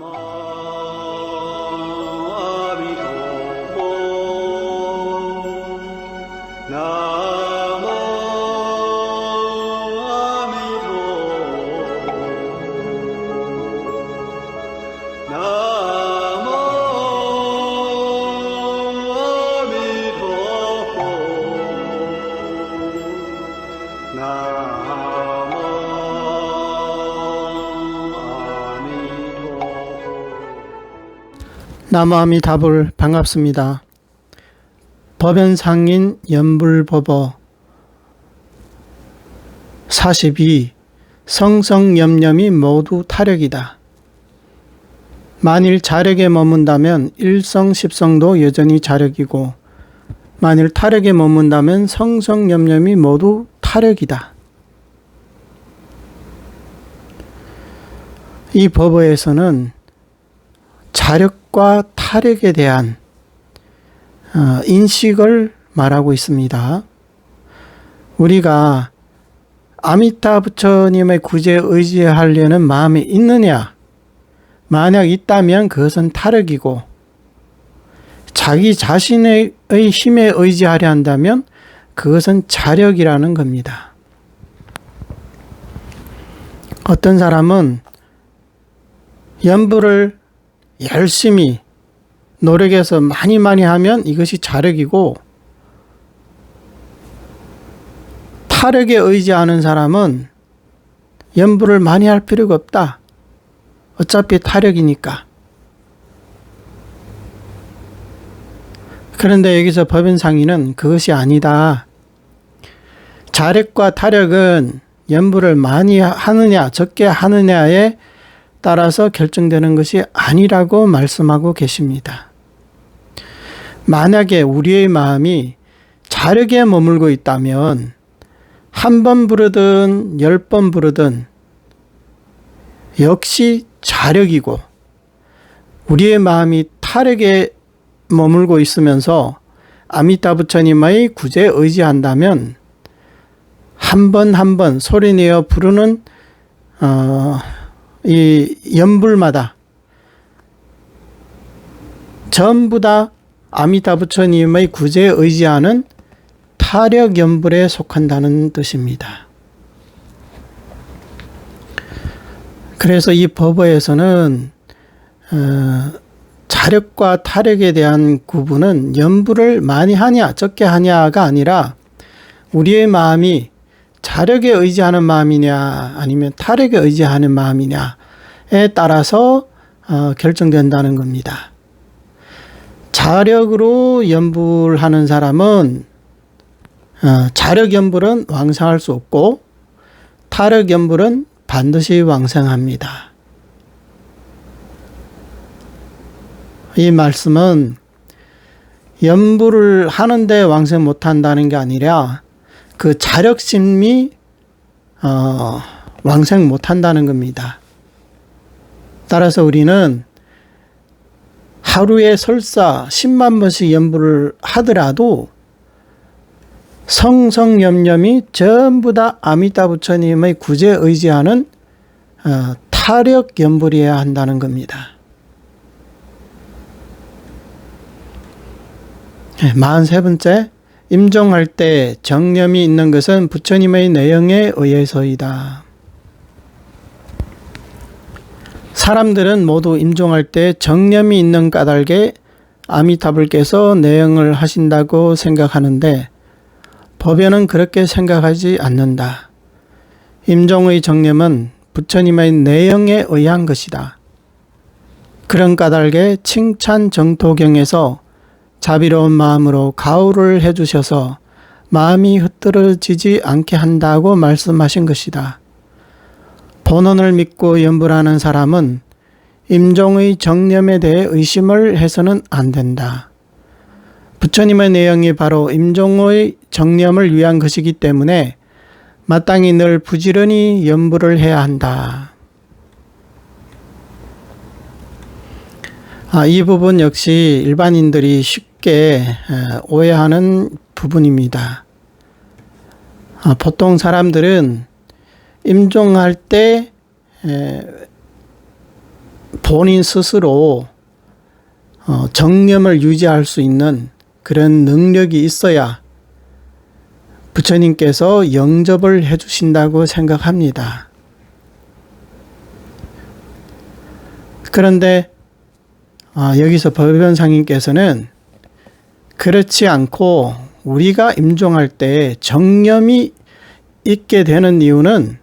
more. 남아미 답을 반갑습니다. 법연상인 연불법어 42 성성염염이 모두 타력이다. 만일 자력에 머문다면 일성 십성도 여전히 자력이고 만일 타력에 머문다면 성성염염이 모두 타력이다. 이 법어에서는 자력과 타력에 대한 어, 인식을 말하고 있습니다. 우리가 아미타 부처님의 구제에 의지하려는 마음이 있느냐? 만약 있다면 그것은 타력이고, 자기 자신의 힘에 의지하려 한다면 그것은 자력이라는 겁니다. 어떤 사람은 연부를 열심히 노력해서 많이 많이 하면 이것이 자력이고 타력에 의지하는 사람은 연부를 많이 할 필요가 없다. 어차피 타력이니까. 그런데 여기서 법인 상의는 그것이 아니다. 자력과 타력은 연부를 많이 하느냐 적게 하느냐에 따라서 결정되는 것이 아니라고 말씀하고 계십니다. 만약에 우리의 마음이 자력에 머물고 있다면 한 번 부르든 열 번 부르든 역시 자력이고 우리의 마음이 타력에 머물고 있으면서 아미타 부처님의 구제에 의지한다면 한 번 한 번 소리내어 부르는 어, 이 연불마다 전부 다 아미타 부처님의 구제에 의지하는 타력 연불에 속한다는 뜻입니다. 그래서 이 법어에서는 어, 자력과 타력에 대한 구분은 연불을 많이 하냐 적게 하냐가 아니라 우리의 마음이 자력에 의지하는 마음이냐 아니면 타력에 의지하는 마음이냐에 따라서 어, 결정된다는 겁니다. 자력으로 연불하는 사람은 어, 자력 연불은 왕성할 수 없고 타력 연불은 반드시 왕성합니다. 이 말씀은 연불을 하는데 왕성 못한다는 게 아니라 그 자력심이 어, 왕생 못한다는 겁니다. 따라서 우리는 하루에 설사 10만 번씩 연부를 하더라도 성성염염이 전부 다 아미타 부처님의 구제에 의지하는 어, 타력 연불이어야 한다는 겁니다. 43번째 임종할 때 정념이 있는 것은 부처님의 내용에 의해서이다. 사람들은 모두 임종할 때 정념이 있는 까닭에 아미타불께서 내용을 하신다고 생각하는데 법에는 그렇게 생각하지 않는다. 임종의 정념은 부처님의 내용에 의한 것이다. 그런 까닭에 칭찬 정토경에서 자비로운 마음으로 가호를 해주셔서 마음이 흩어지지 않게 한다고 말씀하신 것이다. 본원을 믿고 연불하는 사람은 임종의 정념에 대해 의심을 해서는 안 된다. 부처님의 내용이 바로 임종의 정념을 위한 것이기 때문에 마땅히 늘 부지런히 연불을 해야 한다. 아, 이 부분 역시 일반인들이 쉽게 오해하는 부분입니다. 아, 보통 사람들은 임종할 때 본인 스스로 어, 정념을 유지할 수 있는 그런 능력이 있어야 부처님께서 영접을 해 주신다고 생각합니다. 그런데 아, 여기서 법연상님께서는 그렇지 않고 우리가 임종할 때 정념이 있게 되는 이유는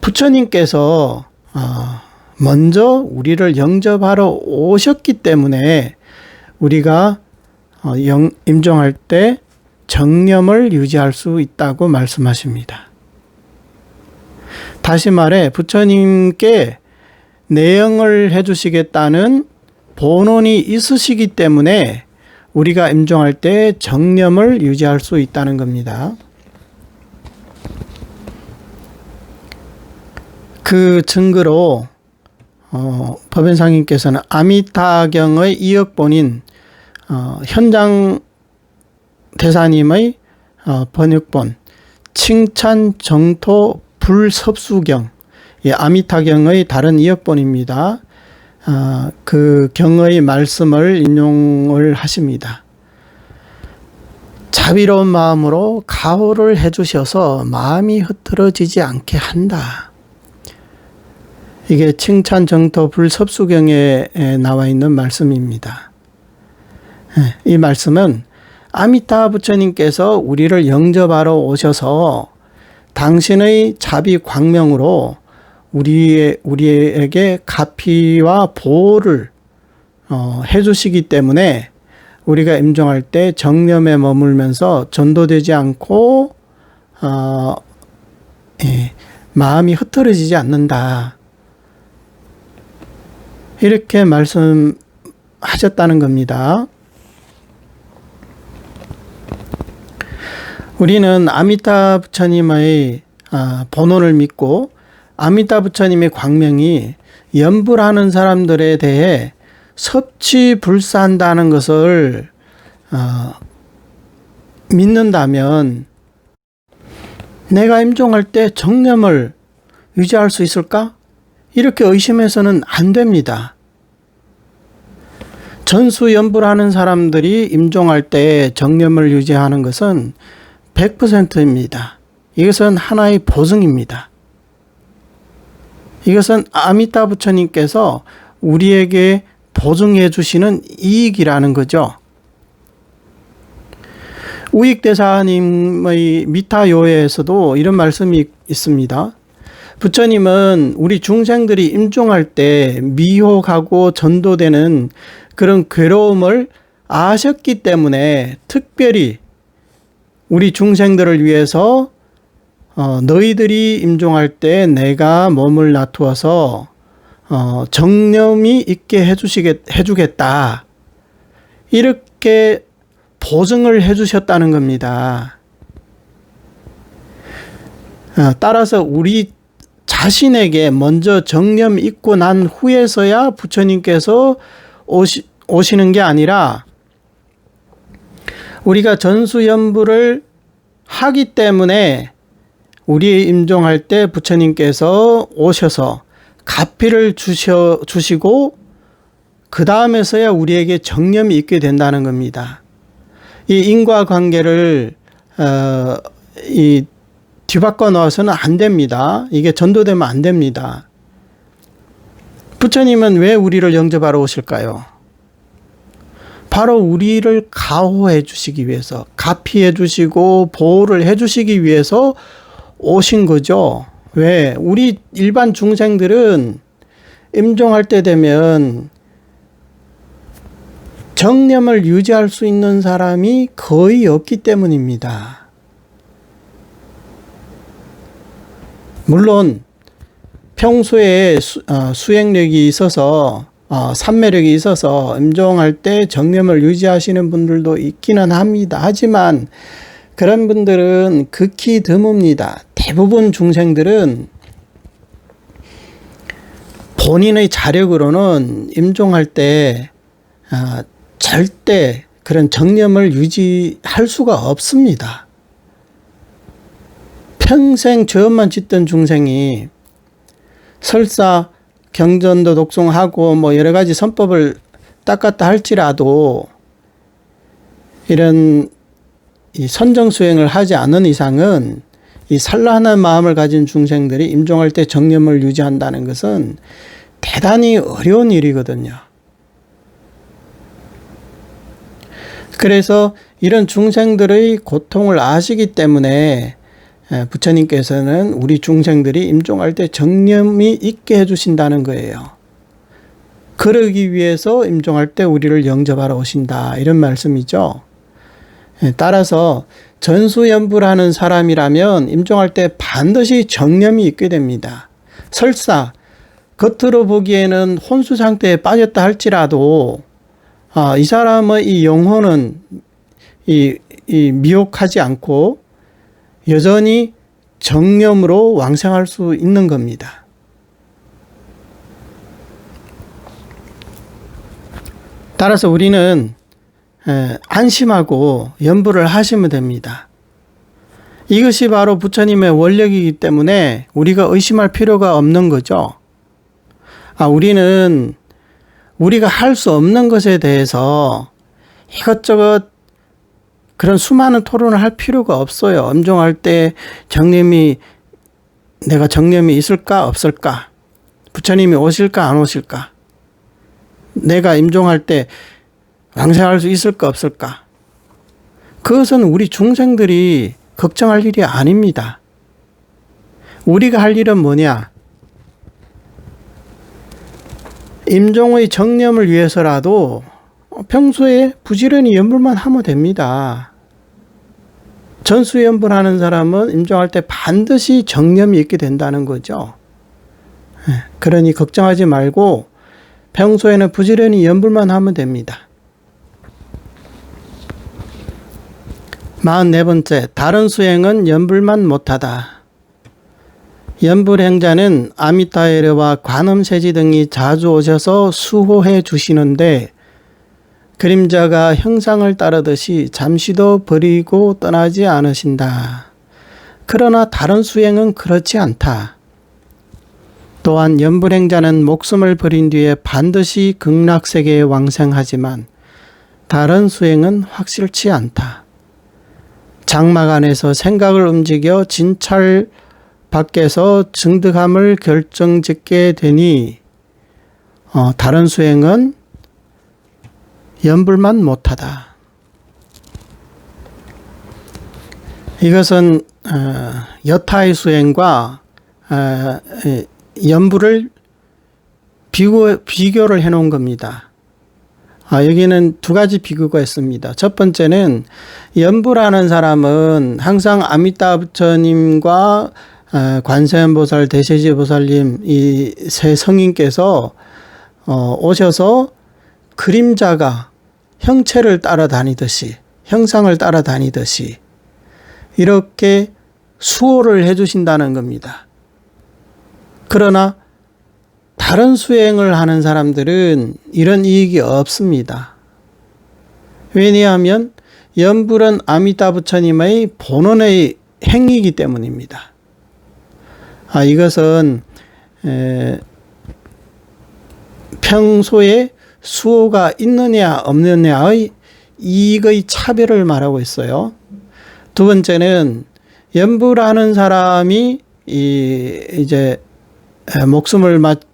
부처님께서 아, 먼저 우리를 영접하러 오셨기 때문에 우리가 어, 영, 임종할 때 정념을 유지할 수 있다고 말씀하십니다. 다시 말해 부처님께 내영을 해주시겠다는 본원이 있으시기 때문에 우리가 임종할 때 정념을 유지할 수 있다는 겁니다. 그 증거로 어, 법연상님께서는 아미타경의 이역본인 어, 현장 대사님의 어, 번역본 칭찬 정토 불섭수경 예, 아미타경의 다른 이역본입니다. 아, 그 경의 말씀을 인용을 하십니다. 자비로운 마음으로 가호를 해주셔서 마음이 흐트러지지 않게 한다. 이게 칭찬 정토 불섭수경에 나와 있는 말씀입니다. 예, 이 말씀은 아미타 부처님께서 우리를 영접하러 오셔서 당신의 자비 광명으로 우리의, 우리에게 가피와 보호를 어, 해주시기 때문에 우리가 임종할 때 정념에 머물면서 전도되지 않고 어, 예, 마음이 흐트러지지 않는다. 이렇게 말씀하셨다는 겁니다. 우리는 아미타 부처님의 아, 번호를 믿고 아미타 부처님의 광명이 연불하는 사람들에 대해 섭취 불사한다는 것을 어, 믿는다면 내가 임종할 때 정념을 유지할 수 있을까? 이렇게 의심해서는 안 됩니다. 전수연불하는 사람들이 임종할 때 정념을 유지하는 것은 100%입니다. 이것은 하나의 보증입니다. 이것은 아미타 부처님께서 우리에게 보증해 주시는 이익이라는 거죠. 우익대사님의 미타요에서도 이런 말씀이 있습니다. 부처님은 우리 중생들이 임종할 때 미혹하고 전도되는 그런 괴로움을 아셨기 때문에 특별히 우리 중생들을 위해서 어, 너희들이 임종할 때 내가 몸을 놔두어서 어, 정념이 있게 해주시겠 해주겠다 이렇게 보증을 해주셨다는 겁니다. 어, 따라서 우리 자신에게 먼저 정념 있고 난 후에서야 부처님께서 오시, 오시는 게 아니라 우리가 전수연부를 하기 때문에 우리 임종할 때 부처님께서 오셔서 가피를 주셔, 주시고 그 다음에서야 우리에게 정념이 있게 된다는 겁니다. 이 인과관계를 어, 이 뒤바꿔 놓아서는 안 됩니다. 이게 전도되면 안 됩니다. 부처님은 왜 우리를 영접하러 오실까요? 바로 우리를 가호해 주시기 위해서, 가피해 주시고 보호를 해 주시기 위해서 오신 거죠. 왜? 우리 일반 중생들은 임종할 때 되면 정념을 유지할 수 있는 사람이 거의 없기 때문입니다. 물론 평소에 수, 어, 수행력이 있어서 어, 삼매력이 있어서 임종할 때 정념을 유지하시는 분들도 있기는 합니다. 하지만 그런 분들은 극히 드뭅니다. 대부분 중생들은 본인의 자력으로는 임종할 때 어, 절대 그런 정념을 유지할 수가 없습니다. 평생 죄업만 짓던 중생이 설사 경전도 독송하고 뭐 여러 가지 선법을 닦았다 할지라도 이런 이 선정 수행을 하지 않은 이상은 이 산란한 마음을 가진 중생들이 임종할 때 정념을 유지한다는 것은 대단히 어려운 일이거든요. 그래서 이런 중생들의 고통을 아시기 때문에 부처님께서는 우리 중생들이 임종할 때 정념이 있게 해주신다는 거예요. 그러기 위해서 임종할 때 우리를 영접하러 오신다. 이런 말씀이죠. 따라서 전수연부라는 사람이라면 임종할 때 반드시 정념이 있게 됩니다. 설사 겉으로 보기에는 혼수 상태에 빠졌다 할지라도 아, 이 사람의 이 영혼은 이, 이 미혹하지 않고 여전히 정념으로 왕생할 수 있는 겁니다. 따라서 우리는 안심하고 연부를 하시면 됩니다. 이것이 바로 부처님의 원력이기 때문에 우리가 의심할 필요가 없는 거죠. 아, 우리는 우리가 할 수 없는 것에 대해서 이것저것 그런 수많은 토론을 할 필요가 없어요. 엄종할 때 정념이 내가 정념이 있을까 없을까? 부처님이 오실까 안 오실까? 내가 임종할 때 왕생할 수 있을까 없을까? 그것은 우리 중생들이 걱정할 일이 아닙니다. 우리가 할 일은 뭐냐? 임종의 정념을 위해서라도 평소에 부지런히 연불만 하면 됩니다. 전수연불 하는 사람은 임종할 때 반드시 정념이 있게 된다는 거죠. 예, 그러니 걱정하지 말고 평소에는 부지런히 연불만 하면 됩니다. 44번째, 다른 수행은 연불만 못하다. 연불행자는 아미타에르와 관음세지 등이 자주 오셔서 수호해 주시는데 그림자가 형상을 따르듯이 잠시도 버리고 떠나지 않으신다. 그러나 다른 수행은 그렇지 않다. 또한 연불행자는 목숨을 버린 뒤에 반드시 극락세계에 왕생하지만 다른 수행은 확실치 않다. 장막 안에서 생각을 움직여 진찰 밖에서 증득함을 결정짓게 되니 어, 다른 수행은 연불만 못하다. 이것은 어, 여타의 수행과 어, 연불을 비교, 비교를 해 놓은 겁니다. 아, 여기는 두 가지 비교가 있습니다. 첫 번째는 연부라는 사람은 항상 아미타 부처님과 어, 관세음보살, 대세지보살님 이 세 성인께서 어, 오셔서 그림자가 형체를 따라다니듯이 형상을 따라다니듯이 이렇게 수호를 해주신다는 겁니다. 그러나 다른 수행을 하는 사람들은 이런 이익이 없습니다. 왜냐하면 연불은 아미타 부처님의 본원의 행위이기 때문입니다. 아, 이것은 에, 평소에 수호가 있느냐 없느냐의 이익의 차별을 말하고 있어요. 두 번째는 연불하는 사람이 이 이제 목숨을 맞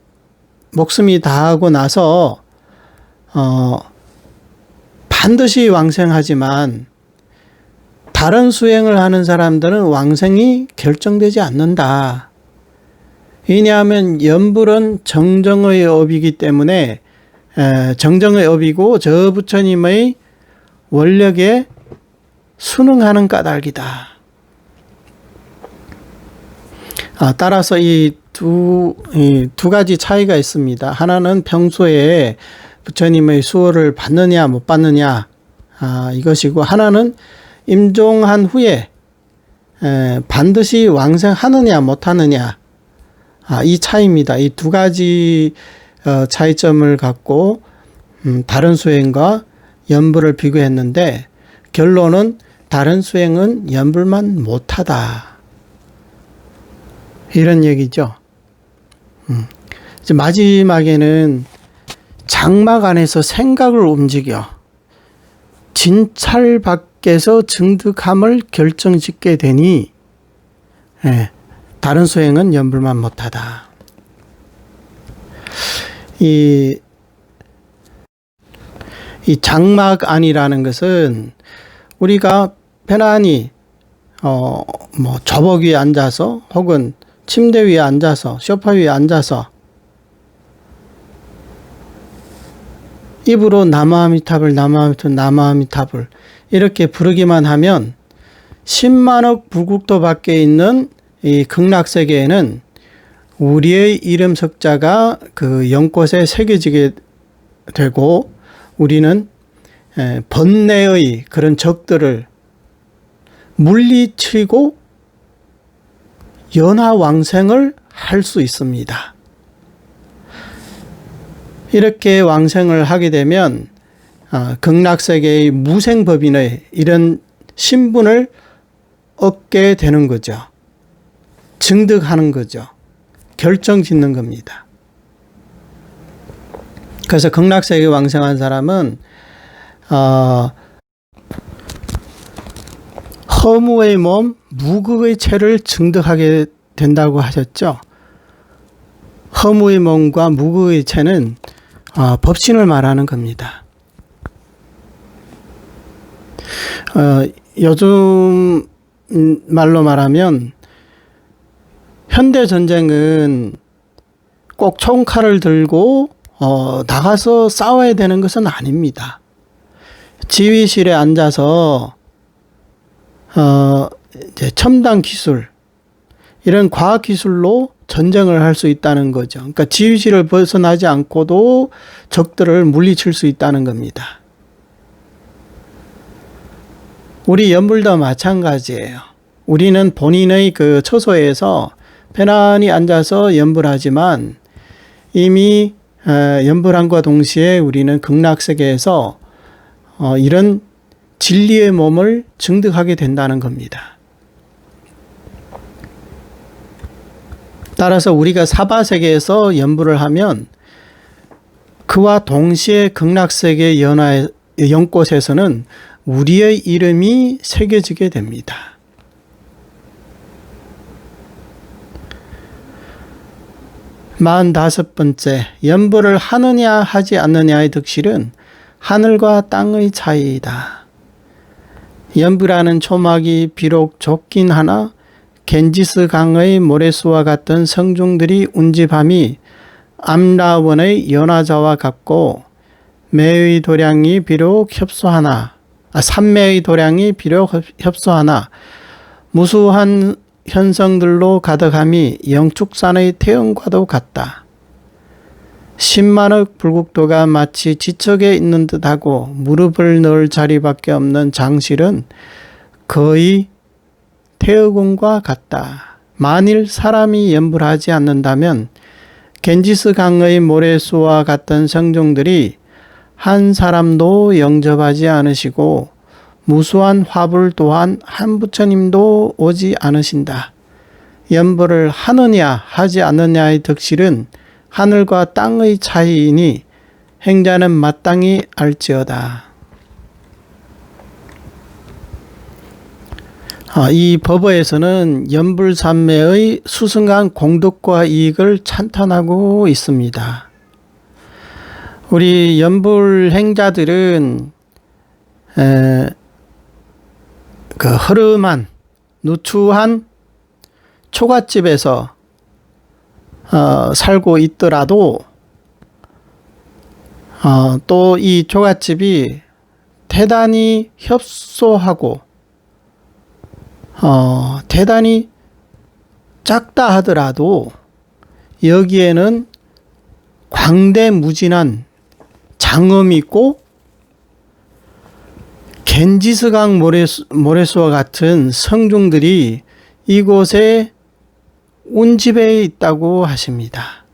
목숨이 다하고 나서 어 반드시 왕생하지만 다른 수행을 하는 사람들은 왕생이 결정되지 않는다. 왜냐하면 연불은 정정의 업이기 때문에 정정의 업이고 저 부처님의 원력에 순응하는 까닭이다. 아, 따라서 이 두, 이 두 가지 차이가 있습니다. 하나는 평소에 부처님의 수호를 받느냐, 못 받느냐, 아, 이것이고, 하나는 임종한 후에 에, 반드시 왕생하느냐, 못하느냐, 아, 이 차이입니다. 이 두 가지 어, 차이점을 갖고 음, 다른 수행과 연불을 비교했는데 결론은 다른 수행은 연불만 못하다. 이런 얘기죠. 음. 이제 마지막에는 장막 안에서 생각을 움직여 진찰 밖에서 증득함을 결정짓게 되니 예, 다른 수행은 연불만 못하다. 이, 이 장막 안이라는 것은 우리가 편안히 어, 뭐 저벅 위에 앉아서 혹은 침대 위에 앉아서 소파 위에 앉아서 입으로 나마아미탑을 나마아미탑 나마아미탑을 이렇게 부르기만 하면 10만억 불국도 밖에 있는 이 극락 세계에는 우리의 이름 석자가 그 연꽃에 새겨지게 되고 우리는 에, 번뇌의 그런 적들을 물리치고 연하왕생을 할 수 있습니다. 이렇게 왕생을 하게 되면 어, 극락세계의 무생법인의 이런 신분을 얻게 되는 거죠. 증득하는 거죠. 결정 짓는 겁니다. 그래서 극락세계 왕생한 사람은 어, 허무의 몸, 무극의 체를 증득하게 된다고 하셨죠. 허무의 몸과 무극의 체는 어, 법신을 말하는 겁니다. 어, 요즘 음, 말로 말하면 현대 전쟁은 꼭 총칼을 들고 어, 나가서 싸워야 되는 것은 아닙니다. 지휘실에 앉아서 어, 이제 첨단 기술 이런 과학 기술로 전쟁을 할 수 있다는 거죠. 그러니까 지휘실을 벗어나지 않고도 적들을 물리칠 수 있다는 겁니다. 우리 연불도 마찬가지예요. 우리는 본인의 그 처소에서 편안히 앉아서 연불하지만 이미 어, 연불함과 동시에 우리는 극락세계에서 어, 이런 진리의 몸을 증득하게 된다는 겁니다. 따라서 우리가 사바 세계에서 연불을 하면 그와 동시에 극락 세계 연화 연꽃에서는 우리의 이름이 새겨지게 됩니다. 마흔 다섯 번째, 연불을 하느냐 하지 않느냐의 득실은 하늘과 땅의 차이이다. 연불하는 초막이 비록 좁긴 하나 겐지스 강의 모래수와 같은 성중들이 운집함이 암라원의 연화자와 같고 매의 도량이 비록 협소하나 아, 삼매의 도량이 비록 협소하나 무수한 현성들로 가득함이 영축산의 태연과도 같다. 10만억 불국도가 마치 지척에 있는 듯하고 무릎을 넣을 자리밖에 없는 장실은 거의 태어궁과 같다. 만일 사람이 연불하지 않는다면 겐지스 강의 모래수와 같은 성종들이 한 사람도 영접하지 않으시고 무수한 화불 또한 한 부처님도 오지 않으신다. 연불을 하느냐 하지 않느냐의 득실은 하늘과 땅의 차이이니 행자는 마땅히 알지어다. 아, 이 법어에서는 연불산매의 수승한 공덕과 이익을 찬탄하고 있습니다. 우리 연불 행자들은 에, 그 흐름한 누추한 초가집에서 어, 살고 있더라도 어, 또이 초가집이 대단히 협소하고 어, 대단히 작다 하더라도 여기에는 광대무진한 장엄이 있고 겐지스강 모래수, 모래수와 같은 성중들이 이곳에 운집에 있다고 하십니다.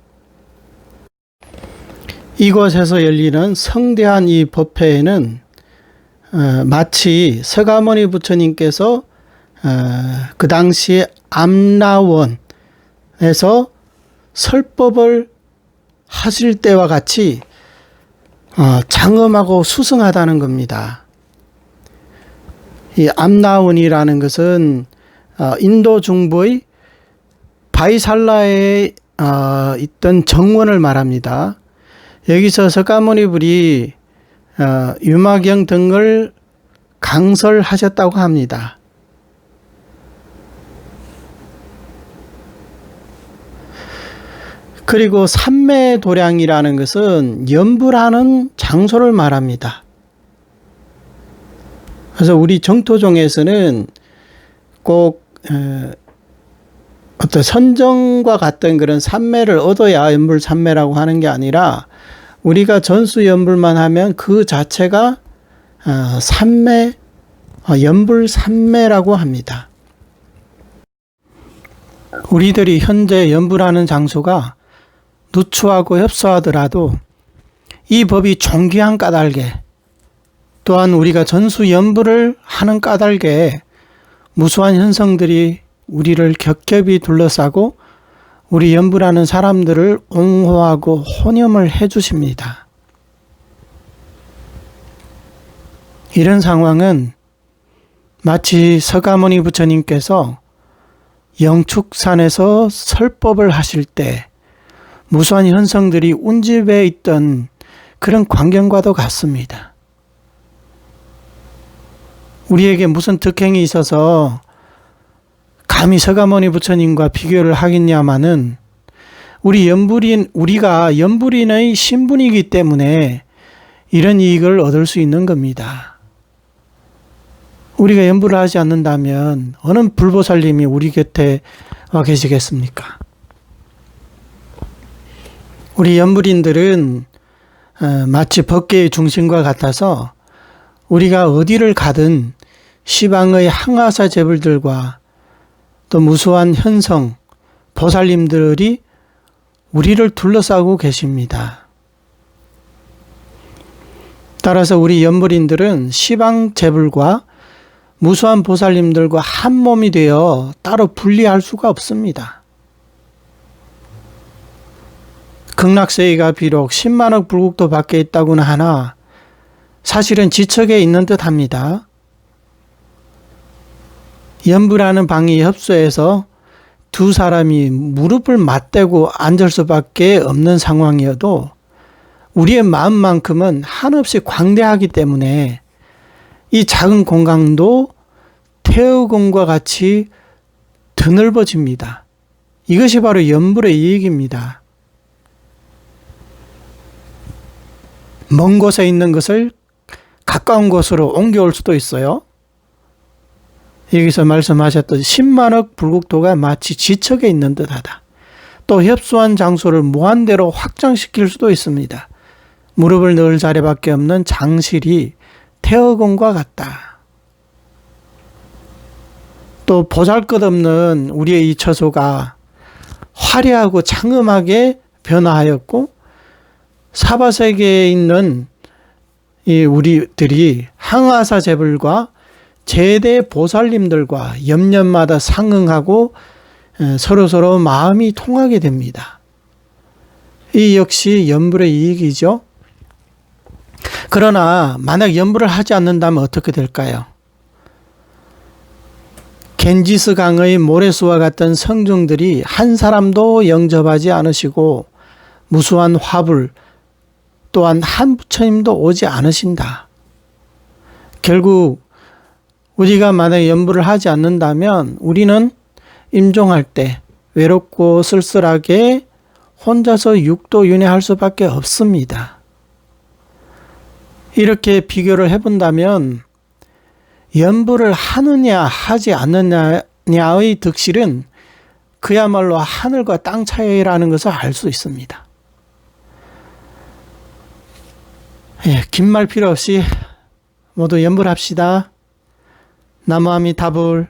이곳에서 열리는 성대한 이 법회에는 어, 마치 서가모니 부처님께서 어, 그 당시에 암라원에서 설법을 하실 때와 같이 어, 장엄하고 수승하다는 겁니다. 이 암나운이라는 것은 어, 인도 중부의 바이살라에 어, 있던 정원을 말합니다. 여기서 석가모니불이 어, 유마경 등을 강설하셨다고 합니다. 그리고 삼매도량이라는 것은 연불하는 장소를 말합니다. 그래서 우리 정토종에서는 꼭 어, 어떤 선정과 같은 그런 삼매를 얻어야 연불 삼매라고 하는 게 아니라 우리가 전수 연불만 하면 그 자체가 어, 삼매 어, 연불 삼매라고 합니다. 우리들이 현재 연불하는 장소가 누추하고 협소하더라도 이 법이 존귀한 까닭에 또한 우리가 전수 연부를 하는 까닭에 무수한 현성들이 우리를 겹겹이 둘러싸고 우리 연부라는 사람들을 옹호하고 혼염을 해 주십니다. 이런 상황은 마치 서가모니 부처님께서 영축산에서 설법을 하실 때 무수한 현성들이 운집해 있던 그런 광경과도 같습니다. 우리에게 무슨 득행이 있어서 감히 서가모니 부처님과 비교를 하겠냐마는 우리 연불인 우리가 연불인의 신분이기 때문에 이런 이익을 얻을 수 있는 겁니다. 우리가 연불을 하지 않는다면 어느 불보살님이 우리 곁에 와 계시겠습니까? 우리 연불인들은 어, 마치 법계의 중심과 같아서 우리가 어디를 가든 시방의 항하사 재불들과 또 무수한 현성, 보살님들이 우리를 둘러싸고 계십니다. 따라서 우리 연불인들은 시방 재불과 무수한 보살님들과 한 몸이 되어 따로 분리할 수가 없습니다. 극락세계가 비록 10만억 불국도 밖에 있다고는 하나 사실은 지척에 있는 듯 합니다. 연부라는 방이 협소해서 두 사람이 무릎을 맞대고 앉을 수밖에 없는 상황이어도 우리의 마음만큼은 한없이 광대하기 때문에 이 작은 공간도 태우공과 같이 드넓어집니다. 이것이 바로 연불의 이익입니다. 먼 곳에 있는 것을 가까운 곳으로 옮겨올 수도 있어요. 여기서 말씀하셨던 10만억 불국토가 마치 지척에 있는 듯하다. 또 협소한 장소를 무한대로 확장시킬 수도 있습니다. 무릎을 넣을 자리밖에 없는 장실이 태어공과 같다. 또 보잘것없는 우리의 이 처소가 화려하고 창음하게 변화하였고 사바세계에 있는 이 우리들이 항아사 제불과 제대 보살님들과 염년마다 상응하고 서로 서로 마음이 통하게 됩니다. 이 역시 연불의 이익이죠. 그러나 만약 연불을 하지 않는다면 어떻게 될까요? 겐지스 강의 모래수와 같은 성중들이 한 사람도 영접하지 않으시고 무수한 화불, 또한 한 부처님도 오지 않으신다. 결국 우리가 만약 연부를 하지 않는다면 우리는 임종할 때 외롭고 쓸쓸하게 혼자서 육도 윤회할 수밖에 없습니다. 이렇게 비교를 해본다면 연부를 하느냐 하지 않느냐의 득실은 그야말로 하늘과 땅 차이라는 것을 알 수 있습니다. 예, 긴 말 필요 없이 모두 연불합시다. 나무아미타불